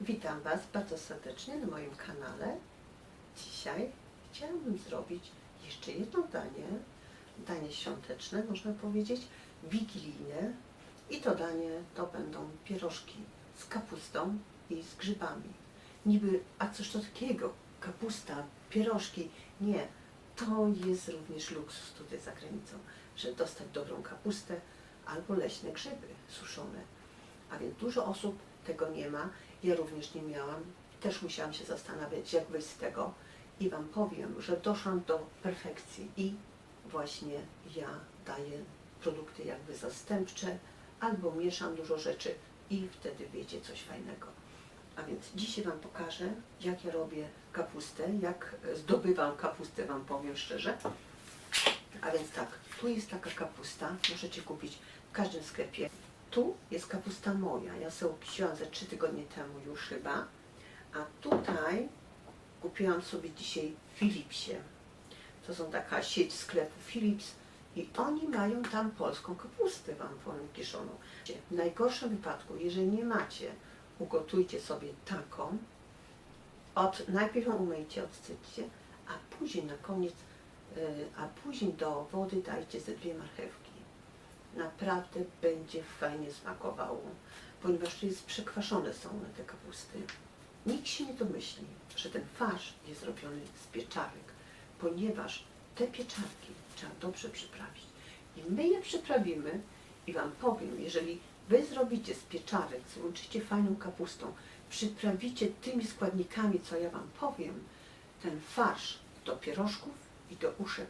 Witam Was bardzo serdecznie na moim kanale. Dzisiaj chciałabym zrobić jeszcze jedno danie, danie świąteczne, można powiedzieć, wigilijne. I to danie to będą pierożki z kapustą i z grzybami. Niby, a cóż to takiego? Kapusta, pierożki? Nie, to jest również luksus tutaj za granicą, że dostać dobrą kapustę albo leśne grzyby suszone. A więc dużo osób tego nie ma. Ja również nie miałam. Też musiałam się zastanawiać, jak wyjść z tego. I Wam powiem, że doszłam do perfekcji i właśnie ja daję produkty jakby zastępcze albo mieszam dużo rzeczy i wtedy wiecie coś fajnego. A więc dzisiaj Wam pokażę, jak ja robię kapustę, jak zdobywam kapustę, Wam powiem szczerze. A więc tak, tu jest taka kapusta, możecie kupić w każdym sklepie. Tu jest kapusta moja, ja sobie kupiłam ze trzy tygodnie temu już chyba. A tutaj kupiłam sobie dzisiaj w Philipsie. To są taka sieć sklepów Philips i oni mają tam polską kapustę Wam powiem kiszoną. W najgorszym wypadku, jeżeli nie macie, ugotujcie sobie taką. Od, najpierw ją umyjcie, odsyćcie, a później na koniec, y, a później do wody dajcie ze dwie marchewki. Naprawdę będzie fajnie smakowało, ponieważ jest przekwaszone są one te kapusty. Nikt się nie domyśli, że ten farsz jest zrobiony z pieczarek, ponieważ te pieczarki trzeba dobrze przyprawić. I my je przyprawimy i Wam powiem, jeżeli Wy zrobicie z pieczarek, złączycie fajną kapustą, przyprawicie tymi składnikami, co ja Wam powiem, ten farsz do pierożków i do uszek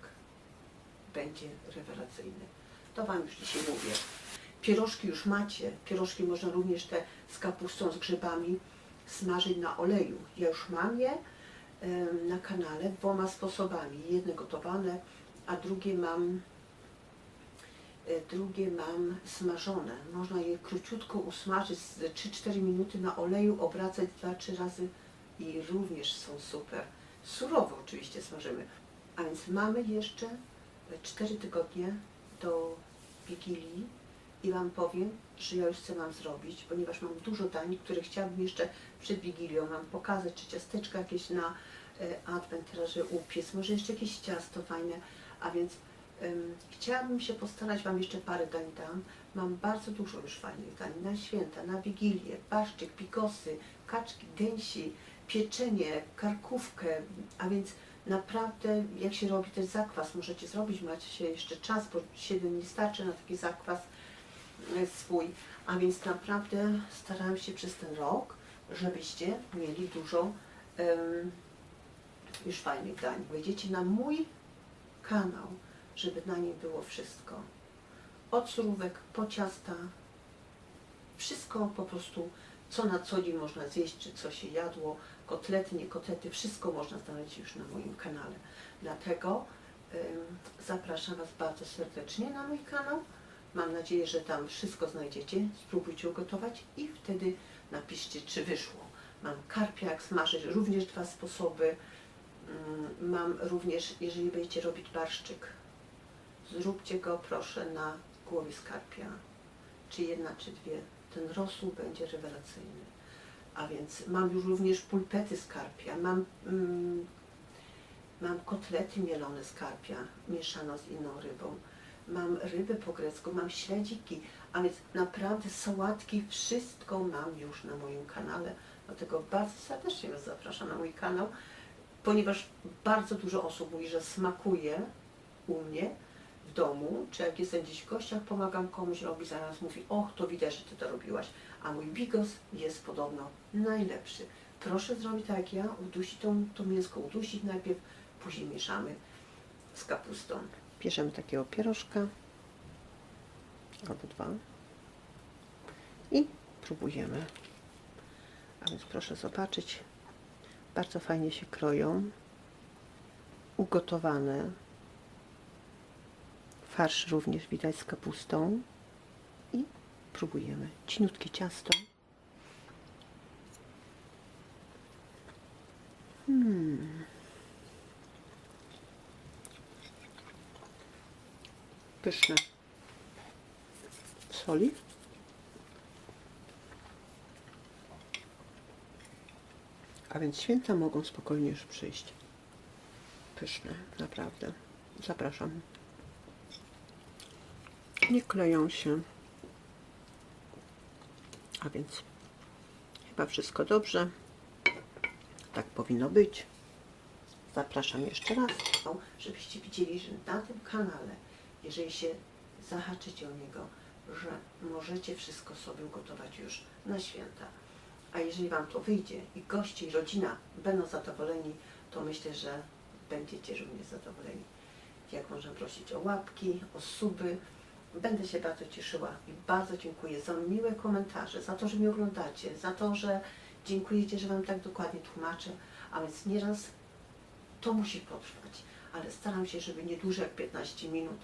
będzie rewelacyjny. To Wam już dzisiaj mówię. Pierożki już macie. Pierożki można również te z kapustą, z grzybami smażyć na oleju. Ja już mam je na kanale dwoma sposobami. Jedne gotowane, a drugie mam e, drugie mam smażone. Można je króciutko usmażyć z 3-4 minuty na oleju, obracać 2-3 razy i również są super. Surowo oczywiście smażymy. A więc mamy jeszcze 4 tygodnie do Wigilii i Wam powiem, że ja już chcę Wam zrobić, ponieważ mam dużo dań, które chciałabym jeszcze przed Wigilią Wam pokazać, czy ciasteczka jakieś na e, adwent, teraz, że upiec, może jeszcze jakieś ciasto fajne, a więc em, chciałabym się postarać Wam jeszcze parę dań dam. Mam bardzo dużo już fajnych dań na święta, na Wigilię, barszczyk, pikosy, kaczki, gęsi, pieczenie, karkówkę, a więc naprawdę jak się robi też zakwas, możecie zrobić, macie jeszcze czas, bo 7 nie starczy na taki zakwas e, swój, a więc naprawdę starałem się przez ten rok, żebyście mieli dużo em, już fajnych dań. Wejdziecie na mój kanał, żeby na nim było wszystko. Od surówek po ciasta, wszystko po prostu, co na co dzień można zjeść, czy co się jadło, kotlety, nie kotlety, wszystko można znaleźć już na moim kanale. Dlatego zapraszam Was bardzo serdecznie na mój kanał. Mam nadzieję, że tam wszystko znajdziecie. Spróbujcie ugotować i wtedy napiszcie, czy wyszło. Mam karpia, jak smażyć, również dwa sposoby. Ym, Mam również, jeżeli będziecie robić barszczyk, zróbcie go proszę na głowie skarpia, czy jedna, czy dwie. Ten rosół będzie rewelacyjny. A więc mam już również pulpety z mam, mm, mam kotlety mielone z karpia, mieszano z inną rybą, mam rybę po grecku, mam śledziki, a więc naprawdę sałatki, wszystko mam już na moim kanale. Dlatego bardzo serdecznie Was zapraszam na mój kanał, ponieważ bardzo dużo osób mówi, że smakuje u mnie domu, czy jak jestem gdzieś w gościach, pomagam komuś robić, zaraz mówi, och, to widać, że Ty to robiłaś, a mój bigos jest podobno najlepszy. Proszę zrobić tak jak ja, udusić to, to mięsko, udusić najpierw, później mieszamy z kapustą. Bierzemy takiego pierożka, albo dwa i próbujemy. A więc proszę zobaczyć, bardzo fajnie się kroją, ugotowane, Farsz również widać z kapustą. I próbujemy. Cieniutkie ciasto. Hmm. Pyszne. Soli. A więc święta mogą spokojnie już przyjść. Pyszne, naprawdę. Zapraszam. Nie kleją się. A więc chyba wszystko dobrze. Tak powinno być. Zapraszam jeszcze raz, żebyście widzieli, że na tym kanale, jeżeli się zahaczycie o niego, że możecie wszystko sobie gotować już na święta. A jeżeli Wam to wyjdzie i goście i rodzina będą zadowoleni, to myślę, że będziecie również zadowoleni. Jak można prosić o łapki, o suby. Będę się bardzo cieszyła i bardzo dziękuję za miłe komentarze, za to, że mnie oglądacie, za to, że dziękujecie, że Wam tak dokładnie tłumaczę. A więc nieraz to musi potrwać, ale staram się, żeby nie dłużej jak 15 minut,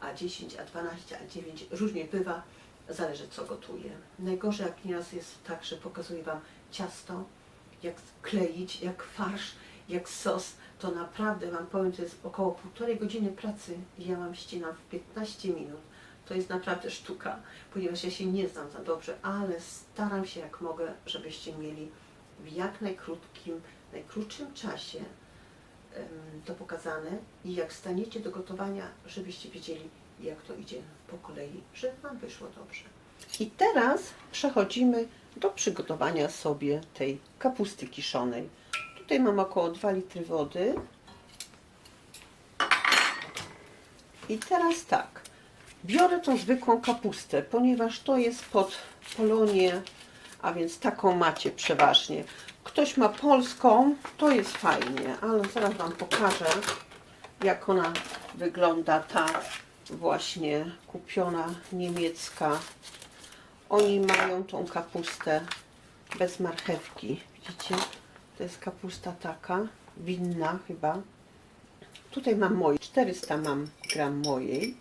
a 10, a 12, a 9, różnie bywa, zależy co gotuję. Najgorzej jak nieraz jest tak, że pokazuję Wam ciasto, jak kleić, jak farsz, jak sos, to naprawdę Wam powiem, to jest około półtorej godziny pracy i ja Wam ścinam w 15 minut. To jest naprawdę sztuka, ponieważ ja się nie znam za dobrze, ale staram się jak mogę, żebyście mieli w jak najkrótkim, najkrótszym czasie to pokazane i jak staniecie do gotowania, żebyście wiedzieli, jak to idzie po kolei, żeby Wam wyszło dobrze. I teraz przechodzimy do przygotowania sobie tej kapusty kiszonej. Tutaj mam około 2 litry wody. I teraz tak, biorę tą zwykłą kapustę, ponieważ to jest pod polonię, a więc taką macie przeważnie. Ktoś ma polską, to jest fajnie, ale zaraz Wam pokażę, jak ona wygląda, ta właśnie kupiona niemiecka. Oni mają tą kapustę bez marchewki, widzicie? To jest kapusta taka, winna chyba. Tutaj mam moje, 400 mam gram mojej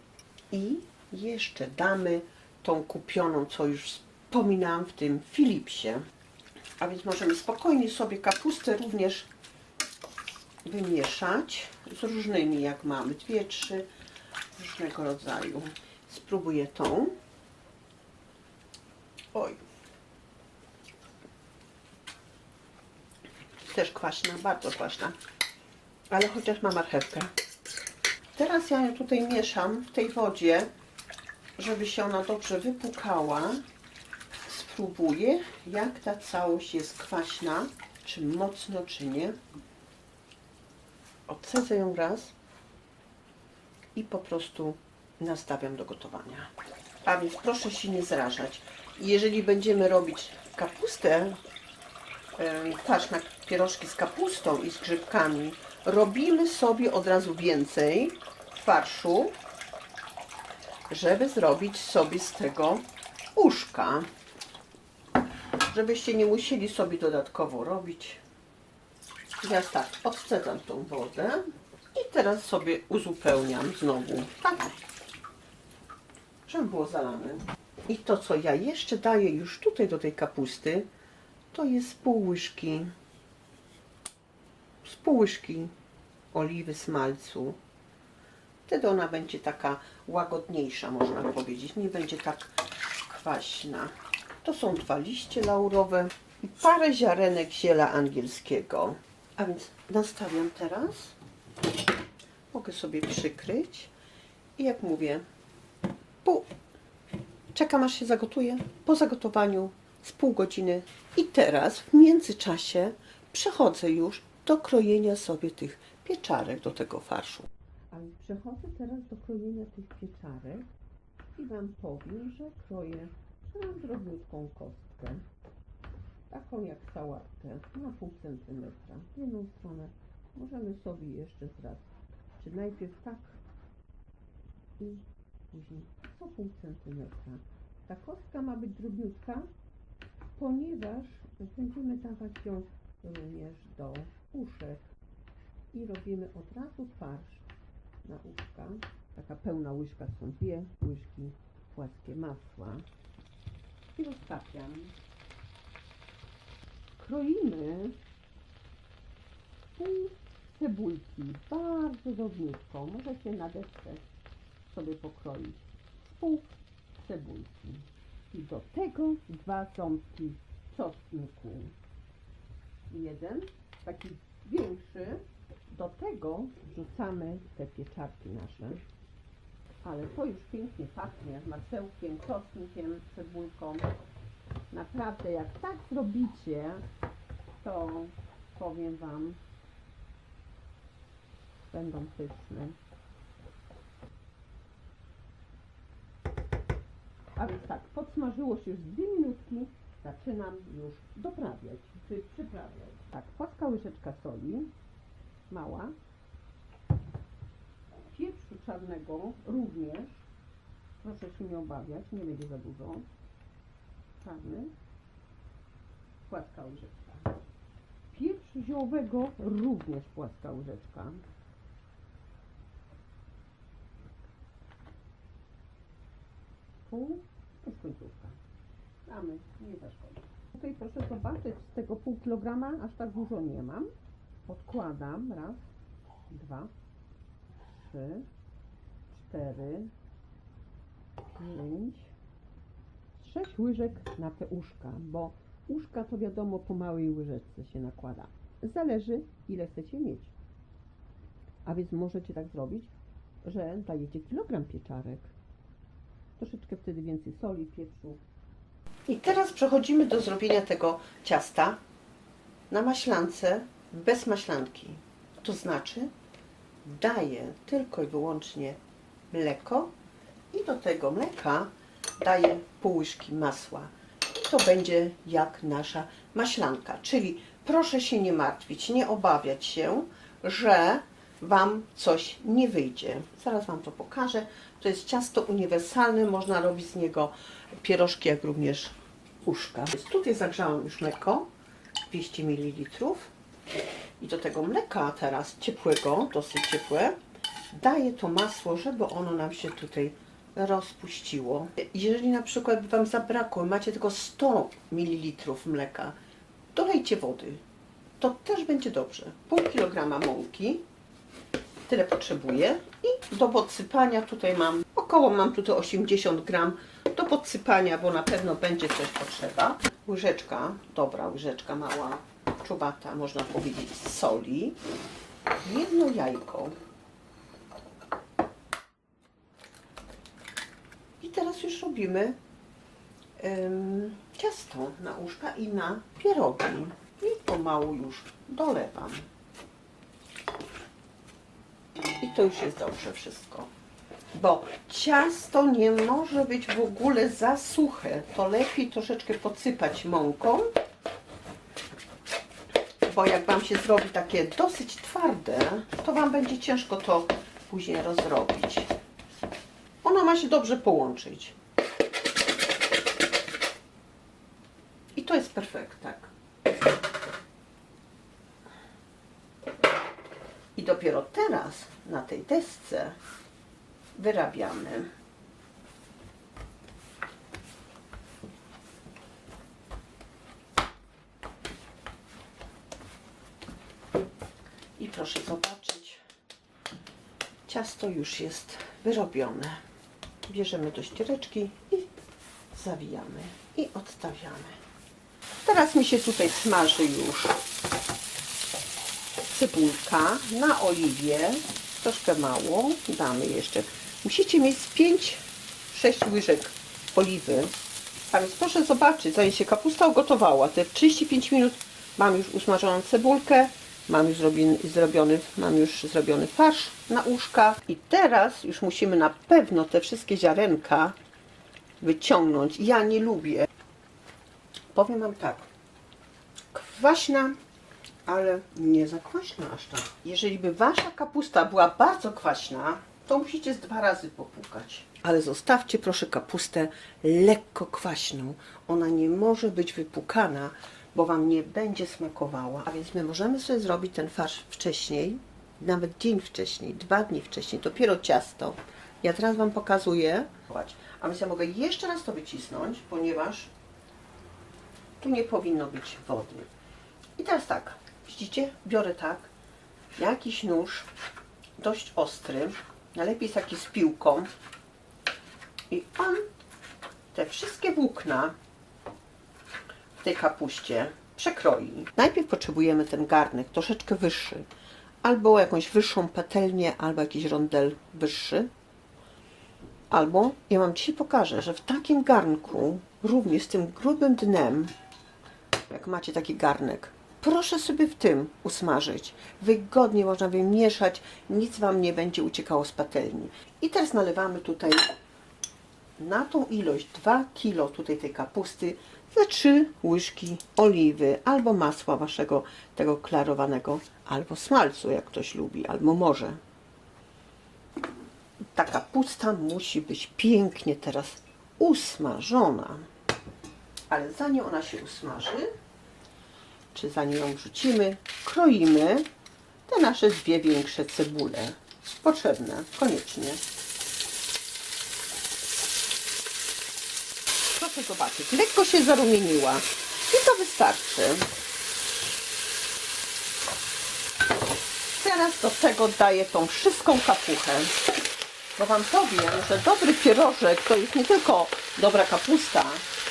i jeszcze damy tą kupioną, co już wspominałam w tym Philipsie. A więc możemy spokojnie sobie kapustę również wymieszać z różnymi, jak mamy, dwie, trzy różnego rodzaju. Spróbuję tą. Oj. Też kwaśna, bardzo kwaśna. Ale chociaż ma marchewkę. Teraz ja ją tutaj mieszam w tej wodzie, żeby się ona dobrze wypukała. Spróbuję, jak ta całość jest kwaśna, czy mocno, czy nie. Odcedzę ją raz i po prostu nastawiam do gotowania. A więc proszę się nie zrażać. Jeżeli będziemy robić kapustę, farsz na pierożki z kapustą i z grzybkami, robimy sobie od razu więcej farszu, żeby zrobić sobie z tego uszka. Żebyście nie musieli sobie dodatkowo robić. Ja tak, odcedzam tą wodę i teraz sobie uzupełniam znowu. Tak. Żeby było zalane. I to, co ja jeszcze daję już tutaj do tej kapusty, to jest pół łyżki, z pół łyżki oliwy smalcu. Wtedy ona będzie taka łagodniejsza, można powiedzieć. Nie będzie tak kwaśna. To są dwa liście laurowe i parę ziarenek ziela angielskiego. A więc nastawiam teraz. Mogę sobie przykryć. I jak mówię, pół. Czekam aż się zagotuje. Po zagotowaniu z pół godziny. I teraz w międzyczasie przechodzę już do krojenia sobie tych pieczarek do tego farszu. Więc przechodzę teraz do krojenia tych pieczarek i Wam powiem, że kroję na drobniutką kostkę. Taką jak sałatkę, na pół centymetra. W jedną stronę możemy sobie jeszcze zraz, czy najpierw tak i później po pół centymetra. Ta kostka ma być drobniutka, ponieważ będziemy dawać ją również do uszek i robimy od razu farsz na uszka. Taka pełna łyżka są dwie łyżki płaskie masła i roztapiam. Kroimy pół cebulki, bardzo drobniutką. Możecie na desce sobie pokroić pół cebulki. I do tego dwa ząbki czosnku. jeden, taki większy. Do tego wrzucamy te pieczarki nasze. Ale to już pięknie pachnie masełkiem, czosnkiem, cebulką. Naprawdę, jak tak zrobicie, to powiem Wam, będą pyszne. A więc tak, podsmażyło się już dwie minutki, zaczynam już doprawiać, czy przyprawiać. Tak, płaska łyżeczka soli, mała, pieprzu czarnego również, proszę się nie obawiać, nie będzie za dużo, czarny, płaska łyżeczka. Pieprzu ziołowego również płaska łyżeczka. Pół, jest końcówka. Damy, nie zaszkodzi. Tutaj proszę zobaczyć, z tego pół kilograma aż tak dużo nie mam. Odkładam, raz, dwa, trzy, cztery, pięć, sześć łyżek na te uszka, bo uszka to wiadomo po małej łyżeczce się nakłada. Zależy ile chcecie mieć. A więc możecie tak zrobić, że dajecie kilogram pieczarek. Troszeczkę wtedy więcej soli, pieprzu. I teraz przechodzimy do zrobienia tego ciasta na maślance bez maślanki. To znaczy daję tylko i wyłącznie mleko i do tego mleka daję pół łyżki masła. I to będzie jak nasza maślanka. Czyli proszę się nie martwić, nie obawiać się, że Wam coś nie wyjdzie. Zaraz Wam to pokażę. To jest ciasto uniwersalne, można robić z niego pierożki, jak również uszka. Tutaj zagrzałam już mleko, 200 ml. I do tego mleka teraz ciepłego, dosyć ciepłe, daję to masło, żeby ono nam się tutaj rozpuściło. Jeżeli na przykład by Wam zabrakło, macie tylko 100 ml mleka, dolejcie wody. To też będzie dobrze. Pół kilograma mąki, tyle potrzebuję. I do podsypania tutaj mam, około mam tutaj 80 gram do podsypania, bo na pewno będzie coś potrzeba. Łyżeczka, dobra łyżeczka mała, czuwata, można powiedzieć, soli. Jedno jajko. I teraz już robimy em, ciasto na uszka i na pierogi. I pomału już dolewam. I to już jest dobrze wszystko. Bo ciasto nie może być w ogóle za suche. To lepiej troszeczkę podsypać mąką. Bo jak Wam się zrobi takie dosyć twarde, to Wam będzie ciężko to później rozrobić. Ono ma się dobrze połączyć. I to jest perfekt, tak. I dopiero teraz na tej desce wyrabiamy. I proszę zobaczyć, ciasto już jest wyrobione. Bierzemy do ściereczki i zawijamy i odstawiamy. Teraz mi się tutaj smaży już cebulka na oliwie, troszkę mało, damy jeszcze. Musicie mieć z 5-6 łyżek oliwy. A więc proszę zobaczyć, zanim się kapusta ugotowała, te 35 minut mam już usmażoną cebulkę, mam już zrobiony, zrobiony, mam już zrobiony farsz na uszka i teraz już musimy na pewno te wszystkie ziarenka wyciągnąć. Ja nie lubię. Powiem Wam tak, kwaśna ale nie za kwaśna aż tak. Jeżeli by wasza kapusta była bardzo kwaśna, to musicie z dwa razy popukać. Ale zostawcie proszę kapustę lekko kwaśną. Ona nie może być wypukana, bo wam nie będzie smakowała. A więc my możemy sobie zrobić ten farsz wcześniej, nawet dzień wcześniej, dwa dni wcześniej, dopiero ciasto. Ja teraz wam pokazuję. A więc ja mogę jeszcze raz to wycisnąć, ponieważ tu nie powinno być wody. I teraz tak, widzicie, biorę tak, jakiś nóż, dość ostry, najlepiej taki z piłką i on te wszystkie włókna tej kapuście przekroi. Najpierw potrzebujemy ten garnek troszeczkę wyższy, albo jakąś wyższą patelnię, albo jakiś rondel wyższy. Albo ja Wam dzisiaj pokażę, że w takim garnku, również z tym grubym dnem, jak macie taki garnek, proszę sobie w tym usmażyć. Wygodnie można wymieszać, nic Wam nie będzie uciekało z patelni. I teraz nalewamy tutaj na tą ilość 2 kg tutaj tej kapusty ze 3 łyżki oliwy albo masła waszego tego klarowanego, albo smalcu, jak ktoś lubi, albo może. Ta kapusta musi być pięknie teraz usmażona. Ale zanim ona się usmaży, czy zanim ją wrzucimy, kroimy te nasze dwie większe cebule. Potrzebne, koniecznie. Proszę zobaczyć, lekko się zarumieniła i to wystarczy. Teraz do tego daję tą wszystką kapuchę. Bo Wam powiem, że dobry pierożek to jest nie tylko dobra kapusta,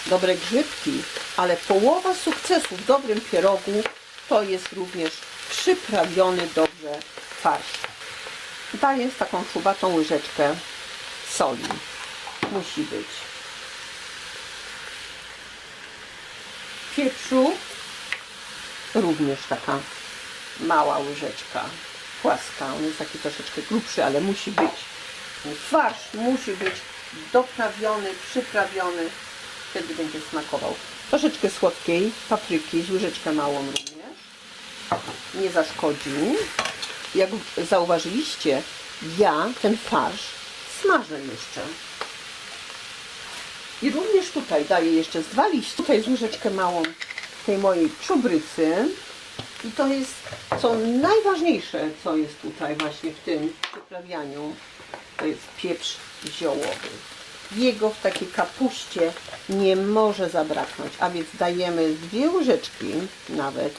dobre grzybki, ale połowa sukcesu w dobrym pierogu to jest również przyprawiony dobrze farsz. Daję taką czubatą łyżeczkę soli. Musi być. Pieprzu również taka mała łyżeczka płaska. On jest taki troszeczkę grubszy, ale musi być. Farsz musi być doprawiony, przyprawiony. Wtedy będzie smakował. Troszeczkę słodkiej papryki z łyżeczkę małą również. Nie zaszkodzi. Jak zauważyliście, ja ten farsz smażę jeszcze. I również tutaj daję jeszcze z dwa liście. Tutaj z łyżeczkę małą tej mojej czubrycy. I to jest co najważniejsze, co jest tutaj właśnie w tym przyprawianiu. To jest pieprz ziołowy. Jego w takiej kapuście nie może zabraknąć, a więc dajemy dwie łyżeczki nawet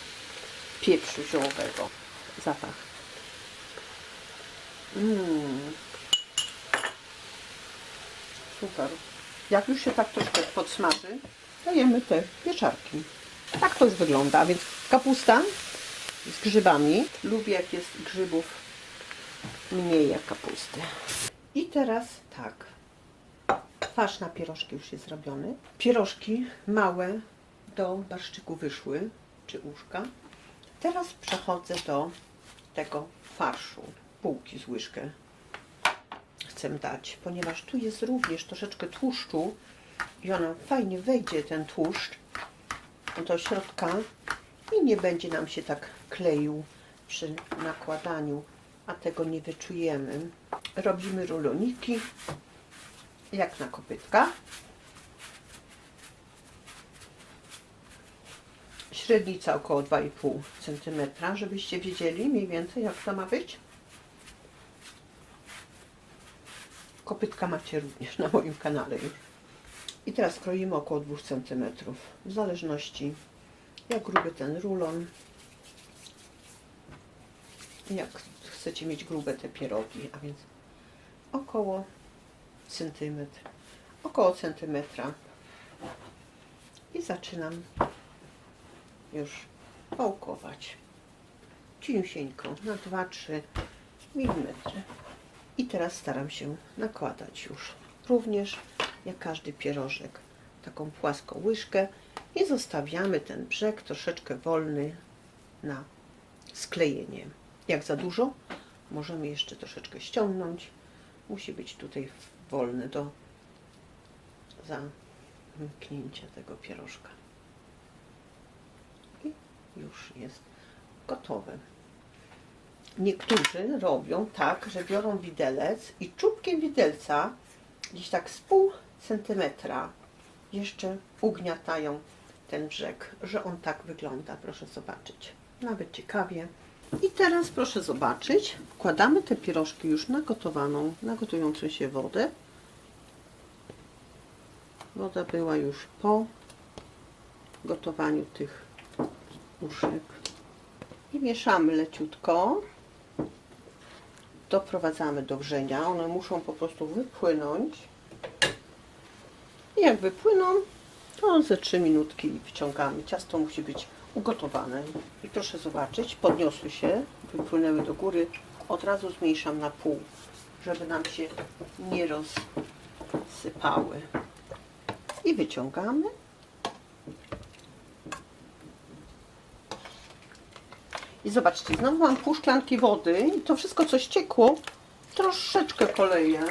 pieprzu ziołowego. Zapach. Mmm. Super. Jak już się tak troszkę podsmaży, dajemy te pieczarki. Tak to już wygląda, a więc kapusta z grzybami. Lubię jak jest grzybów mniej jak kapusty. I teraz tak. Farsz na pierożki już jest zrobiony. Pierożki małe do barszczyku wyszły, czy łóżka. Teraz przechodzę do tego farszu. Półki z łyżkę chcę dać, ponieważ tu jest również troszeczkę tłuszczu i ona fajnie wejdzie ten tłuszcz do środka i nie będzie nam się tak kleił przy nakładaniu, a tego nie wyczujemy. Robimy ruloniki jak na kopytka. Średnica około 2,5 cm, żebyście wiedzieli mniej więcej jak to ma być. Kopytka macie również na moim kanale już. I teraz kroimy około 2 cm, w zależności jak gruby ten rulon, jak chcecie mieć grube te pierogi, a więc około centymetr, około centymetra. I zaczynam już pałkować cieniusieńko na 2-3 mm. I teraz staram się nakładać już również jak każdy pierożek taką płaską łyżkę i zostawiamy ten brzeg troszeczkę wolny na sklejenie. Jak za dużo, możemy jeszcze troszeczkę ściągnąć. Musi być tutaj wolny do zamknięcia tego pierożka. I już jest gotowe. Niektórzy robią tak, że biorą widelec i czubkiem widelca gdzieś tak z pół centymetra jeszcze ugniatają ten brzeg, że on tak wygląda. Proszę zobaczyć. Nawet ciekawie. I teraz proszę zobaczyć, wkładamy te pierożki już na gotowaną, na gotującą się wodę. Woda była już po gotowaniu tych uszek. I mieszamy leciutko. Doprowadzamy do wrzenia. One muszą po prostu wypłynąć. I jak wypłyną, to ze 3 minutki wyciągamy. Ciasto musi być ugotowane. I proszę zobaczyć, podniosły się, wypłynęły do góry. Od razu zmniejszam na pół, żeby nam się nie rozsypały. I wyciągamy. I zobaczcie, znowu mam pół szklanki wody i to wszystko, co ściekło, troszeczkę poleję.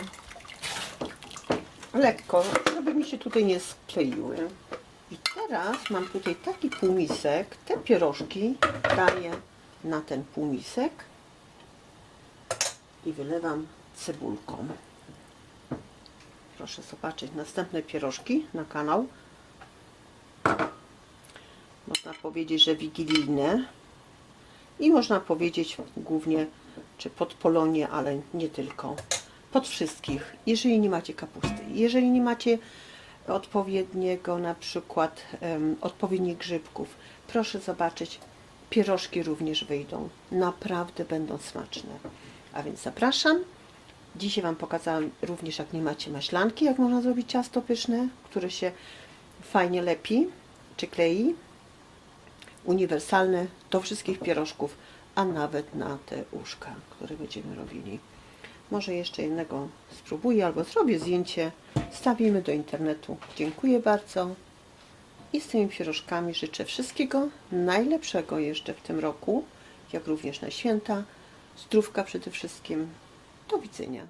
Lekko, żeby mi się tutaj nie skleiły. I teraz mam tutaj taki półmisek. Te pierożki daję na ten półmisek i wylewam cebulką. Proszę zobaczyć następne pierożki na kanał. Można powiedzieć, że wigilijne. I można powiedzieć głównie, czy pod Polonię, ale nie tylko. Pod wszystkich. Jeżeli nie macie kapusty, jeżeli nie macie odpowiedniego na przykład em, odpowiednich grzybków, proszę zobaczyć, pierożki również wyjdą. Naprawdę będą smaczne. A więc zapraszam. Dzisiaj Wam pokazałam również, jak nie macie maślanki, jak można zrobić ciasto pyszne, które się fajnie lepi czy klei uniwersalne do wszystkich pierożków, a nawet na te uszka, które będziemy robili. Może jeszcze jednego spróbuję albo zrobię zdjęcie, stawimy do internetu. Dziękuję bardzo i z tymi pierożkami życzę wszystkiego najlepszego jeszcze w tym roku, jak również na święta. Zdrówka przede wszystkim. Do widzenia.